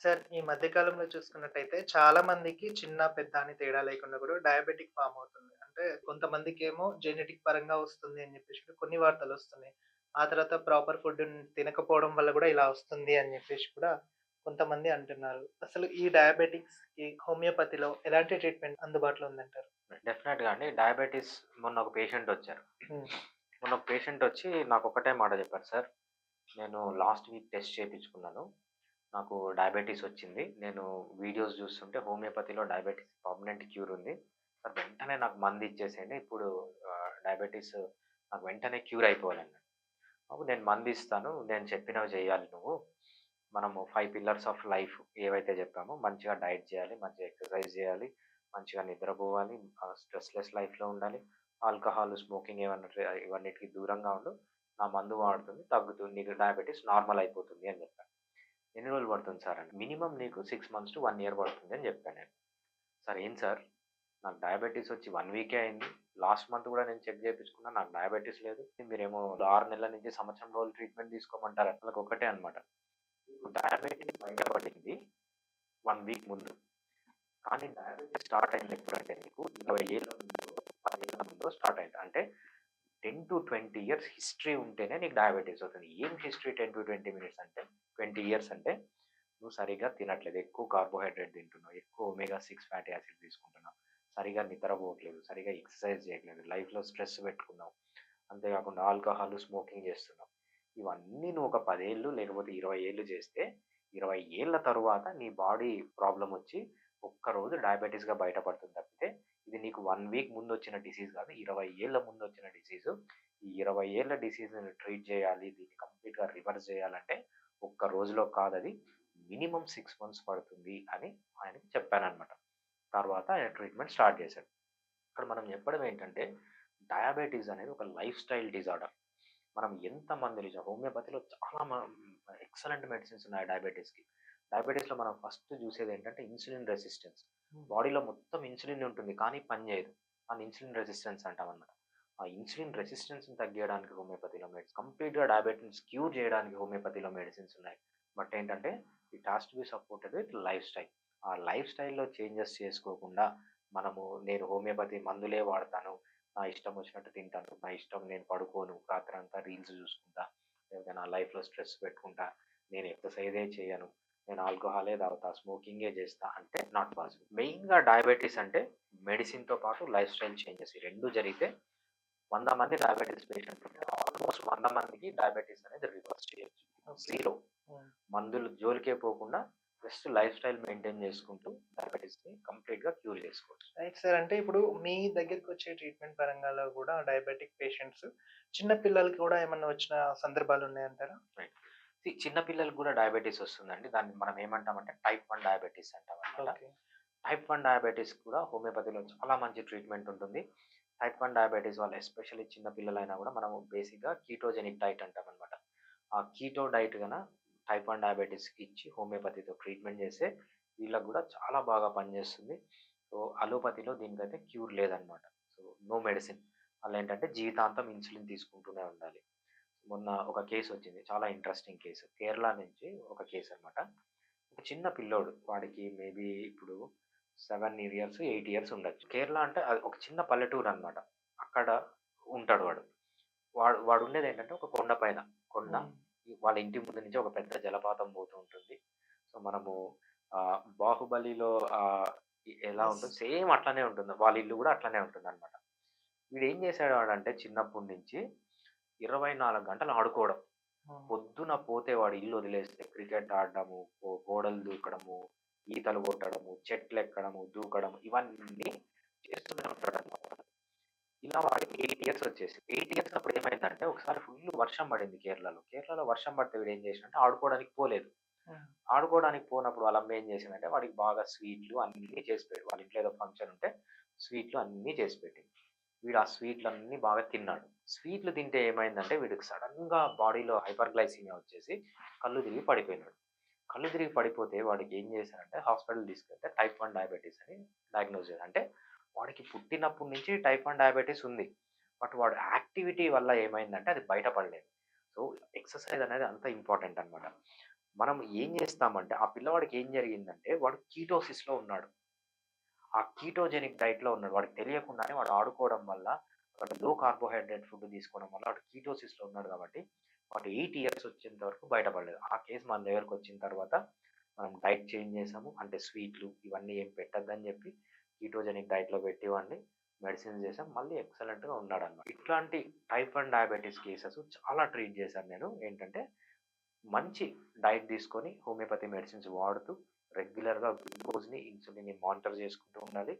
Sir ఈ మధ్య కాలంలో చూసుకున్నట్టయితే చాలా మందికి చిన్న, పెద్ద అని తేడా లేకుండా కూడా డయాబెటిక్ ఫార్మ్ అవుతుంది. అంటే కొంతమందికేమో జెనెటిక్ పరంగా వస్తుంది అని చెప్పేసి కూడా కొన్ని వార్తలొస్తున్నాయి. ఆ తర్వాత ప్రాపర్ ఫుడ్ తినకపోవడం వల్ల కూడా ఇలా వస్తుంది అని చెప్పేసి కూడా కొంతమంది అంటున్నారు. అసలు ఈ డయాబెటిక్స్‌కి హోమియోపతిలో ఎలాంటి ట్రీట్మెంట్ అందుబాటులో ఉందంటారు? డెఫినెట్‌గా అండి. డయాబెటిస్ మొన్న ఒక పేషెంట్ వచ్చారు. మొన్న ఒక పేషెంట్ వచ్చి నాకు ఒకటే మాట చెప్పారు సార్. నేను లాస్ట్ వీక్ టెస్ట్ చేపించుకున్నాను. నాకు డయాబెటీస్ వచ్చింది. నేను వీడియోస్ చూస్తుంటే హోమియోపతిలో డయాబెటీస్ పర్మనెంట్ క్యూర్ ఉంది. సార్ వెంటనే నాకు మందు ఇచ్చేసేయండి. ఇప్పుడు డయాబెటీస్ డయాబెటిస్ నాకు వెంటనే క్యూర్ అయిపోవాలన్నాడు. అప్పుడు నేను మంది ఇస్తాను. నేను చెప్పినవి చేయాలి నువ్వు. మనము ఫైవ్ పిల్లర్స్ ఆఫ్ లైఫ్ ఏవైతే చెప్పామో మంచిగా డైట్ చేయాలి, మంచిగా ఎక్సర్సైజ్ చేయాలి, మంచిగా నిద్రపోవాలి, స్ట్రెస్‌లెస్ లైఫ్‌లో ఉండాలి. ఆల్కహాల్, స్మోకింగ్ ఏమన్నా ఇవన్నిటికి దూరంగా ఉండు. నా మందు వాడుతుంది తగ్గుతుంది. నీకు డయాబెటీస్ నార్మల్ అయిపోతుంది అని చెప్పాను. ఎన్ని రోజులు పడుతుంది సార్ అని. మినిమం నీకు six months to one year పడుతుంది అని చెప్పాను నేను. సార్ ఏం సార్ నాకు డయాబెటీస్ వచ్చి వన్ వీకే అయింది. లాస్ట్ మంత్ కూడా నేను చెక్ చేయించుకున్నా నాకు డయాబెటీస్ లేదు. మీరేమో ఆరు నెలల నుంచి సంవత్సరం రోజులు ట్రీట్మెంట్ తీసుకోమంటారు. వాళ్ళకి ఒకటే డయాబెటీస్ డయాబెటిస్ బయటపడింది వన్ వీక్ ముందు. కానీ డయాబెటీస్ స్టార్ట్ అయింది ఎప్పుడంటే నీకు ఇరవై ఏళ్ళ ముందో, 10 ముందు స్టార్ట్ అయింది. అంటే 10-20 ఇయర్స్ హిస్టరీ ఉంటేనే నీకు డయాబెటీస్ అవుతుంది. ఏం హిస్టరీ 10-20 మినిట్స్ అంటే 20 ఇయర్స్ అంటే నువ్వు సరిగ్గా తినట్లేదు. ఎక్కువ కార్బోహైడ్రేట్ తింటున్నావు. ఎక్కువ ఒమేగా సిక్స్ ఫ్యాటీ యాసిడ్ తీసుకుంటున్నావు. సరిగ్గా నిద్రపోవట్లేదు. సరిగా ఎక్సర్సైజ్ చేయట్లేదు. లైఫ్‌లో స్ట్రెస్ పెట్టుకున్నావు. అంతేకాకుండా ఆల్కహాల్, స్మోకింగ్ చేస్తున్నావు. ఇవన్నీ నువ్వు ఒక పదేళ్ళు లేకపోతే 20 ఏళ్ళు చేస్తే ఇరవై ఏళ్ళ తరువాత నీ బాడీ ప్రాబ్లం వచ్చి ఒక్కరోజు డయాబెటిస్‌గా బయటపడుతుంది తప్పితే ఇది నీకు వన్ వీక్ ముందు వచ్చిన డిసీజ్ కాదు. ఇరవై ఏళ్ళ ముందు వచ్చిన డిసీజు ఈ ఇరవై ఏళ్ళ డిసీజ్‌ని ట్రీట్ చేయాలి. దీన్ని కంప్లీట్‌గా రివర్స్ చేయాలంటే ఒక్క రోజులో కాదది. మినిమమ్ 6 మంత్స్ పడుతుంది అని ఆయనకి చెప్పానన్నమాట. తర్వాత ఆయన ట్రీట్మెంట్ స్టార్ట్ చేశాడు. ఇక్కడ మనం చెప్పడం ఏంటంటే డయాబెటిస్ అనేది ఒక లైఫ్ స్టైల్ డిజార్డర్. మనం ఎంత మందులు ఇచ్చాం హోమియోపతిలో చాలా ఎక్సలెంట్ మెడిసిన్స్ ఉన్నాయి డయాబెటిస్‌కి. డయాబెటిస్‌లో మనం ఫస్ట్ చూసేది ఏంటంటే ఇన్సులిన్ రెసిస్టెన్స్. బాడీలో మొత్తం ఇన్సులిన్ ఉంటుంది. కానీ పని చేయదు. దాన్ని ఇన్సులిన్ రెసిస్టెన్స్ అంటామన్నమాట. ఆ ఇన్సులిన్ రెసిస్టెన్స్‌ని తగ్గించడానికి హోమియోపతిలో మెడిసిన్ కంప్లీట్‌గా డయాబెటిస్‌ని క్యూర్ చేయడానికి హోమియోపతిలో మెడిసిన్స్ ఉన్నాయి. బట్ ఏంటంటే it has to be supported with lifestyle. ఆ లైఫ్ స్టైల్‌లో చేంజెస్ చేసుకోకుండా మనము నేను హోమియోపతి మందులే వాడతాను. నా ఇష్టం వచ్చినట్టు తింటాను. నా ఇష్టం నేను పడుకోను. రాత్రంతా రీల్స్ చూసుకుంటా. లేకపోతే నా లైఫ్‌లో స్ట్రెస్ పెట్టుకుంటా. నేను ఎక్సర్సైజే చేయను. నేను ఆల్కహాలే తాగుతా. స్మోకింగే చేస్తా అంటే నాట్ పాసిబుల్. మెయిన్‌గా డయాబెటిస్ అంటే మెడిసిన్‌తో పాటు లైఫ్ స్టైల్ చేంజెస్ ఈ రెండు జరిగితే 100 మంది డయాబెటిస్ పేషెంట్ ఉంటే ఆల్మోస్ట్ 100 మందికి డయాబెటిస్ అనేది రివర్స్ చేయొచ్చు. జీరో. హ్మ్. మందులు జోలికే పోకుండా జస్ట్ లైఫ్ స్టైల్ మెయింటైన్ చేసుకుంటూ డయాబెటిస్‌ని కంప్లీట్‌గా క్యూర్ చేసుకోవచ్చు. Right sir. అంటే ఇప్పుడు మీ దగ్గరికొచ్చే ట్రీట్మెంట్ పరంగాలో కూడా డయాబెటిక్ పేషెంట్స్ చిన్న పిల్లలకి కూడా ఏమన్నా వచ్చిన సందర్భాలు ఉన్నాయంటారా? రైట్. చిన్న పిల్లలకి కూడా డయాబెటిస్ వస్తుందండి. దాన్ని మనం ఏమంటామంటే type 1 diabetes. Okay. Type 1 diabetes కూడా హోమియోపతిలో చాలా మంచి ట్రీట్మెంట్ ఉంటుంది. టైప్ వన్ డయాబెటీస్ వాళ్ళు ఎస్పెషల్లీ చిన్న పిల్లలైనా కూడా మనము బేసిక్‌గా కీటోజెనిక్ డైట్ అంటామన్నమాట. ఆ కీటో డైట్ కన్నా టైప్ 1 డయాబెటిస్‌కి ఇచ్చి హోమియోపతితో ట్రీట్మెంట్ చేస్తే వీళ్ళకి కూడా చాలా బాగా పనిచేస్తుంది. సో అలోపతిలో దీనికైతే క్యూర్ లేదనమాట సో నో మెడిసిన్. వాళ్ళేంటంటే జీవితాంతం ఇన్సులిన్ తీసుకుంటూనే ఉండాలి. మొన్న ఒక కేసు వచ్చింది. చాలా ఇంట్రెస్టింగ్ కేసు. కేరళ నుంచి ఒక కేస్ అనమాట ఒక చిన్న పిల్లోడు. వాడికి మేబీ ఇప్పుడు 7 ఇయర్స్, 8 ఇయర్స్ ఉండొచ్చు. కేరళ అంటే అది ఒక చిన్న పల్లెటూరు అన్నమాట. అక్కడ ఉంటాడు వాడు. వాడు వాడు ఉండేది ఏంటంటే ఒక కొండ పైన. కొండ. వాళ్ళ ఇంటి ముందు నుంచి ఒక పెద్ద జలపాతం పోతూ ఉంటుంది. సో మనము 'బాహుబలిలో' ఎలా. ఉంటుందో సేమ్ అట్లనే ఉంటుంది. వాళ్ళ ఇల్లు కూడా అట్లనే ఉంటుందన్నమాట. వీడేం చేసాడు వాడంటే చిన్నప్పటి నుంచి 24 గంటలు ఆడుకోవడం. పొద్దున పోతే వాడు ఇల్లు వదిలేస్తే క్రికెట్ ఆడడము, గోడలు దూకడము, ఈతలు కొట్టడము, చెట్లెక్కడము, దూకడం ఇవన్నీ చేస్తూనే ఉంటాడన్నమాట. ఇలా వాడికి 8 ఇయర్స్ వచ్చేసింది. 8 ఇయర్స్ అప్పుడు ఏమైందంటే ఒకసారి ఫుల్ వర్షం పడింది కేరళలో. కేరళలో వర్షం పడితే వీడేం చేసిండంటే ఆడుకోవడానికి పోలేదు. ఆడుకోవడానికి పోనప్పుడు వాళ్ళ అమ్మ ఏం చేసిందంటే వాడికి బాగా స్వీట్లు అన్నీ చేసి పెట్టి వాళ్ళ ఇంట్లో ఏదో ఫంక్షన్ ఉంటే స్వీట్లు అన్నీ చేసి పెట్టింది. వీడు ఆ స్వీట్లన్నీ బాగా తిన్నాడు. స్వీట్లు తింటే ఏమైందంటే వీడికి సడెన్‌గా బాడీలో హైపర్‌గ్లైసీమియా వచ్చేసి కళ్ళు తిరిగి పడిపోయినాడు. కళ్ళు తిరిగి పడిపోతే వాడికి ఏం చేశారంటే హాస్పిటల్ తీసుకెళ్తే టైప్ 1 డయాబెటిస్ అని డయాగ్నోస్ చేశారు. అంటే వాడికి పుట్టినప్పటి నుంచి టైప్ 1 డయాబెటిస్ ఉంది. బట్ వాడు యాక్టివిటీ వల్ల ఏమైందంటే అది బయటపడలేదు సో ఎక్సర్సైజ్ అనేది అంత ఇంపార్టెంట్ అనమాట మనం ఏం చేస్తామంటే ఆ పిల్లవాడికి ఏం జరిగిందంటే వాడు కీటోసిస్‌లో ఉన్నాడు. ఆ కీటోజెనిక్ డైట్‌లో ఉన్నాడు. వాడికి తెలియకుండానే వాడు ఆడుకోవడం వల్ల, వాడు లో కార్బోహైడ్రేట్ ఫుడ్ తీసుకోవడం వల్ల వాడు కీటోసిస్‌లో ఉన్నాడు కాబట్టి, వాటి ఎయిట్ ఇయర్స్ వచ్చేంత వరకు బయటపడలేదు. ఆ కేస్ మన దగ్గరకొచ్చిన తర్వాత మనం డైట్ చేంజ్ చేసాము. అంటే స్వీట్లు ఇవన్నీ ఏం పెట్టద్దని చెప్పి కీటోజెనిక్ డైట్‌లో పెట్టివాడిని మెడిసిన్స్ చేసాం. మళ్ళీ ఎక్సలెంట్‌గా ఉన్నాడనమాట ఇట్లాంటి టైప్ 1 డయాబెటిస్ కేసెస్ చాలా ట్రీట్ చేశాను నేను. ఏంటంటే మంచి డైట్ తీసుకొని హోమియోపతి మెడిసిన్స్ వాడుతూ రెగ్యులర్‌గా గ్లూకోజ్‌ని, ఇన్సులిన్‌ని మానిటర్ చేసుకుంటూ ఉండాలి.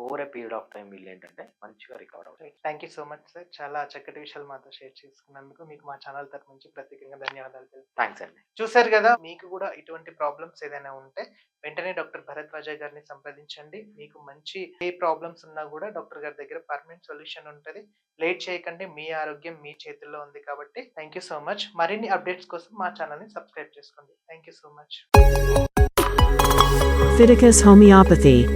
Over a period of time వీళ్ళేంటంటే మంచిగా రికవర్ అవుతారు. Thank you so much sir. చాలా చక్కటి విషయాలు మాతో షేర్ చేసుకున్నందుకు మీకు మా ఛానల్ తరపు నుంచి ప్రత్యేకంగా ధన్యవాదాలు. థాంక్స్ అండి. చూసారు గదా! మీకు కూడా ఇటువంటి ప్రాబ్లమ్స్ ఏదైనా ఉంటే వెంటనే డాక్టర్ భరద్వాజ గారిని సంప్రదించండి. మీకు మంచి ఏ ప్రాబ్లమ్స్ ఉన్నా కూడా డాక్టర్ గారి దగ్గర పర్మనెంట్ సొల్యూషన్ ఉంటది. లేట్ చేయకండి. మీ ఆరోగ్యం మీ చేతుల్లో ఉంది కాబట్టి థ్యాంక్ యూ సో మచ్. మరిన్ని అప్డేట్స్ కోసం మా ఛానల్‌ని సబ్స్క్రైబ్ చేసుకోండి. Thank you so much. Fiticus Homeopathy.